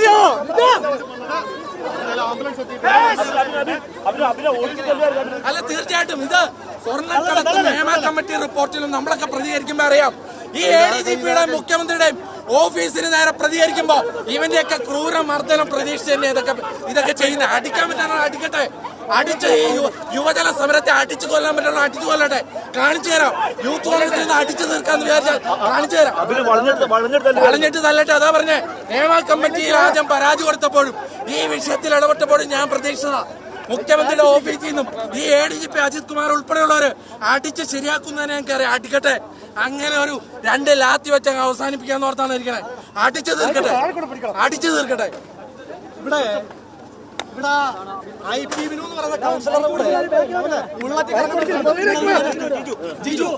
പേടിയോ അല്ല തീർച്ചയായിട്ടും. ഇത് സ്വർണക്കടത്ത് നിയമ കമ്മിറ്റി റിപ്പോർട്ടിലും നമ്മളൊക്കെ പ്രതികരിക്കുമ്പോ അറിയാം. ഈ എ ഡി ജി പിയുടെ മുഖ്യമന്ത്രിയുടെയും ഓഫീസിന് നേരെ പ്രതികരിക്കുമ്പോ ഇവന്റെയൊക്കെ ക്രൂര മർദ്ദനം പ്രതീക്ഷിച്ച് തന്നെ ഇതൊക്കെ ഇതൊക്കെ ചെയ്യുന്ന? അടിക്കാൻ പറ്റാനുള്ള അടിക്കട്ടെ. അടിച്ച് യുവജന സമരത്തെ അടിച്ചു കൊല്ലാൻ പറ്റണം അടിച്ചു കൊല്ലട്ടെ. കാണിച്ചു തരാം. യൂത്ത് കോൺഗ്രസിൽ നിന്ന് അടിച്ചു തീർക്കാന്ന് വിചാരിച്ചാൽ കാണിച്ചു തരാം. വളഞ്ഞിട്ട് തല്ലട്ടെ അതാ പറഞ്ഞേ. നിയമ കമ്മിറ്റിയിൽ ആദ്യം പരാതി കൊടുത്തപ്പോഴും ഈ വിഷയത്തിൽ ഇടപെട്ടപ്പോഴും ഞാൻ പ്രതീക്ഷിച്ചതാ. മുഖ്യമന്ത്രിയുടെ ഓഫീസിൽ നിന്നും ഈ A D G P Ajith Kumar ഉൾപ്പെടെയുള്ളവര് അടിച്ച് ശരിയാക്കുന്നതിനെ ഞങ്ങൾക്കറിയാം അടിക്കട്ടെ. അങ്ങനെ ഒരു രണ്ട് ലാത്തി വെച്ച് അവസാനിപ്പിക്കാന്ന് ഓർത്താണ് ഇരിക്കണേ അടിച്ചു തീർക്കട്ടെ. അടിച്ചു തീർക്കട്ടെ. ഇവിടെ ഇവിടെ ഐ പി വിനു എന്ന് പറയുന്ന ജിജു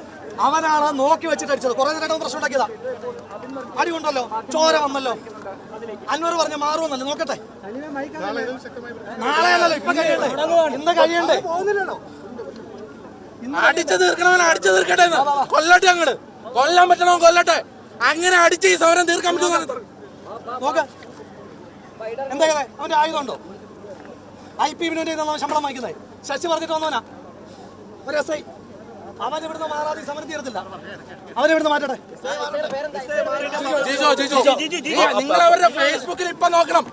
അവനാണ് നോക്കി വെച്ചിട്ട് അടിച്ചത്. കുറെ നേരം പ്രശ്നം ഉണ്ടാക്കിയതാ അടി ഉണ്ടല്ലോ ചോര വന്നല്ലോ. അൻവർ പറഞ്ഞ മാറുമെന്നല്ലേ? നോക്കട്ടെ. നാളെ അല്ലല്ലോ ഇപ്പൊ കഴിയണ്ടേ? ഇന്ന് കഴിയണ്ടേ? അടിച്ചു തീർക്കണവൻ അടിച്ചു തീർക്കട്ടെ. കൊല്ലട്ടെ അങ്ങോട്ട് കൊല്ലാൻ പറ്റണോ കൊല്ലട്ടെ. അങ്ങനെ അടിച്ച് ഈ സമരം തീർക്കാൻ പറ്റുമോ നോക്ക. എന്താ? അവന്റെ ആയുധമുണ്ടോ ഐ പി വിനുവിന്റെ ശമ്പളം വാങ്ങിക്കുന്നത്. ശശി പറഞ്ഞിട്ട് വന്നവനാ. ഒരു എസ് ഐ. അവൻ ഇവിടുന്ന് മാറാതെ ഈ സമരം തീരത്തില്ല. അവൻ ഇവിടുന്ന് മാറ്റട്ടെ. ജിജോ ജിജോ. നിങ്ങൾ അവരുടെ ഫേസ്ബുക്കിൽ ഇപ്പൊ നോക്കണം.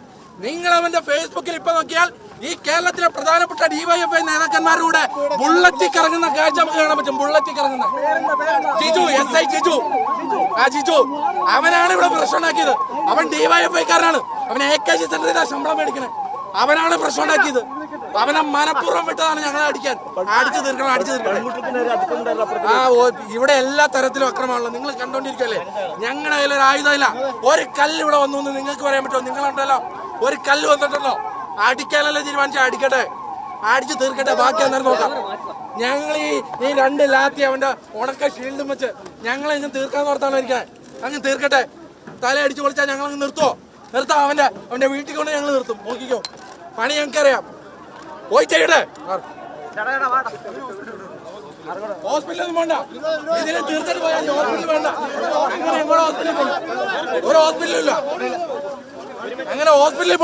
നിങ്ങൾ അവന്റെ ഫേസ്ബുക്കിൽ ഇപ്പൊ നോക്കിയാൽ ഈ കേരളത്തിലെ പ്രധാനപ്പെട്ട ഡിവൈഎഫ്ഐ നേതാക്കന്മാരുടെ ബുള്ളറ്റി കറങ്ങുന്ന കാഴ്ച നമുക്ക് കാണാൻ പറ്റും. ബുള്ളറ്റി കറങ്ങുന്ന. Jiju S I Jiju. ആ ജിജു. അവനാണ് ഇവിടെ പ്രശ്നം ഉണ്ടാക്കിയത്. അവൻ ഡിവൈഎഫ്ഐക്കാരനാണ് അവൻ എ കെ ജി സെന്ററിൽ ശമ്പളം മേടിക്കണേ. അവനാണ് പ്രശ്നം ഉണ്ടാക്കിയത്. അവനെ മനഃപൂർവം വിട്ടതാണ് ഞങ്ങളെ അടിക്കാൻ. അടിച്ചു തീർക്കണം അടിച്ചു തീർക്കണം. ആ ഓ, ഇവിടെ എല്ലാ തരത്തിലും അക്രമമാണല്ലോ. നിങ്ങൾ കണ്ടോണ്ടിരിക്കല്ലേ ഞങ്ങളുടെ കയ്യിൽ ഒരു ആയുധമില്ല. ഒരു കല്ല് ഇവിടെ വന്നു എന്ന് നിങ്ങൾക്ക് പറയാൻ പറ്റുമോ? നിങ്ങളുണ്ടല്ലോ? ഒരു കല്ല് വന്നിട്ടുണ്ടോ? അടിക്കാനല്ലേ തീരുമാനിച്ചാൽ അടിക്കട്ടെ. അടിച്ചു തീർക്കട്ടെ. ബാക്കി അന്നേരം നോക്കാം. ഞങ്ങൾ ഈ ഈ രണ്ട് ലാത്തി അവന്റെ ഉണക്ക ഷീൽഡും വെച്ച് ഞങ്ങൾ ഇങ്ങനെ തീർക്കാൻ ഓർത്താണ് ഇരിക്കാൻ അങ്ങ് തീർക്കട്ടെ. തല അടിച്ചു പൊളിച്ചാൽ ഞങ്ങൾ അങ്ങ് നിർത്തോ. നിർത്താം അവന്റെ അവന്റെ വീട്ടിൽ കൊണ്ട് ഞങ്ങൾ നിർത്തും. നോക്കിക്കോ. പണി ഞങ്ങൾക്കറിയാം. പോയി ചെയ്യട്ടെ? പോയാൽ വേണ്ട. അങ്ങനെ ഹോസ്പിറ്റലിൽ ഒരു അങ്ങനെ ഹോസ്പിറ്റലിൽ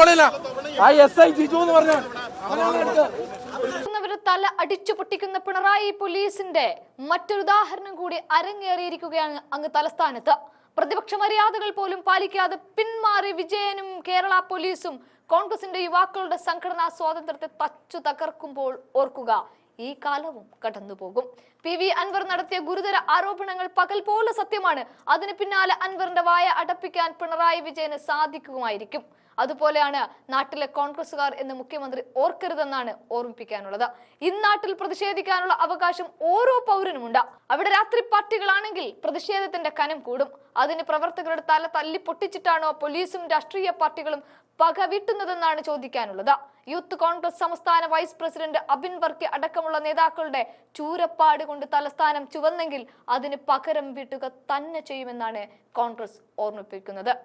തല അടിച്ചു പൊട്ടിക്കുന്ന പിണറായി പോലീസിന്റെ മറ്റൊരു ഉദാഹരണം കൂടി അരങ്ങേറിയിരിക്കുകയാണ് അങ്ങ് തലസ്ഥാനത്ത്. പ്രതിപക്ഷ മര്യാദകൾ പോലും പാലിക്കാതെ പിന്മാറി വിജയനും കേരള പോലീസും കോൺഗ്രസിന്റെ യുവാക്കളുടെ സംഘടനാ സ്വാതന്ത്ര്യത്തെ തച്ചു തകർക്കുമ്പോൾ ഓർക്കുക ഈ കാലവും കടന്നുപോകും. പി വി അൻവർ നടത്തിയ ഗുരുതര ആരോപണങ്ങൾ പകൽ പോലെ സത്യമാണ്. അതിന് പിന്നാലെ അൻവറിന്റെ വായ അടപ്പിക്കാൻ പിണറായി വിജയന് സാധിക്കുമായിരിക്കും. അതുപോലെയാണ് നാട്ടിലെ കോൺഗ്രസുകാർ എന്ന് മുഖ്യമന്ത്രി ഓർക്കരുതെന്നാണ് ഓർമ്മിപ്പിക്കാനുള്ളത്. ഇന്നാട്ടിൽ പ്രതിഷേധിക്കാനുള്ള അവകാശം ഓരോ പൗരനുമുണ്ട്. അവിടെ രാത്രി പാർട്ടികളാണെങ്കിൽ പ്രതിഷേധത്തിന്റെ കനം കൂടും. അതിന് പ്രവർത്തകരുടെ തല തല്ലി പൊട്ടിച്ചിട്ടാണോ പോലീസും രാഷ്ട്രീയ പാർട്ടികളും പക വീട്ടുന്നതെന്നാണ് ചോദിക്കാനുള്ളത്. യൂത്ത് കോൺഗ്രസ് സംസ്ഥാന വൈസ് പ്രസിഡന്റ് അബിൻ വർക്കി അടക്കമുള്ള നേതാക്കളുടെ ചൂരപ്പാട് കൊണ്ട് തലസ്ഥാനം ചുവന്നെങ്കിൽ അതിന് പകരം വീട്ടുക തന്നെ ചെയ്യുമെന്നാണ് കോൺഗ്രസ് ഓർമ്മിപ്പിക്കുന്നത്.